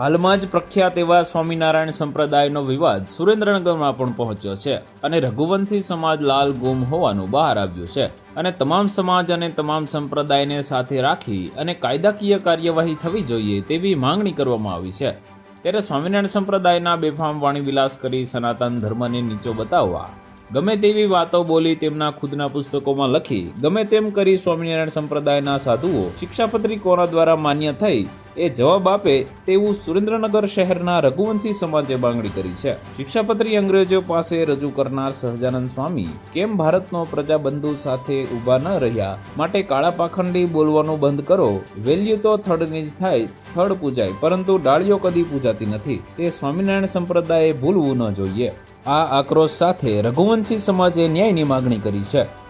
હાલમાં જ પ્રખ્યાત એવા સ્વામિનારાયણ સંપ્રદાયનો વિવાદ સુરેન્દ્રનગરમાં પણ પહોંચ્યો છે અને રઘુવંશી સમાજ લાલ ગુમ હોવાનું બહાર આવ્યું છે અને તમામ સમાજ અને તમામ સંપ્રદાયને સાથે રાખી અને કાયદાકીય કાર્યવાહી થવી જોઈએ તેવી માંગણી કરવામાં આવી છે. ત્યારે સ્વામિનારાયણ સંપ્રદાયના બેફામ વાણી વિલાસ કરી સનાતન ધર્મને નીચો બતાવવા, ગમે તેવી વાતો બોલી તેમના ખુદના પુસ્તકોમાં લખી, ગમે તેમ કરી સ્વામિનારાયણ સંપ્રદાયના સાધુઓ શિક્ષાપત્રી કોના દ્વારા માન્ય થઈ એ જવાબ આપે તેવું સુરેન્દ્રનગર શહેરના રઘુવંશી સમાજે માંગણી કરી છે. શિક્ષાપત્રી અંગ્રેજો પાસે રજૂ કરનાર સહજાનંદ સ્વામી કેમ ભારતનો પ્રજાબંધુ સાથે ઊભા ન રહ્યા? માટે કાળા પાખંડી બોલવાનું બંધ કરો. વેલ્યુ તો થડની જ થાય, થડ પૂજાય, પરંતુ ડાળીઓ કદી પૂજાતી નથી. તે સ્વામિનારાયણ સંપ્રદાયે ભૂલવું ન જોઈએ. આ આક્રોશ સાથે રઘુવંશી સમાજે ન્યાયની માગણી કરી છે.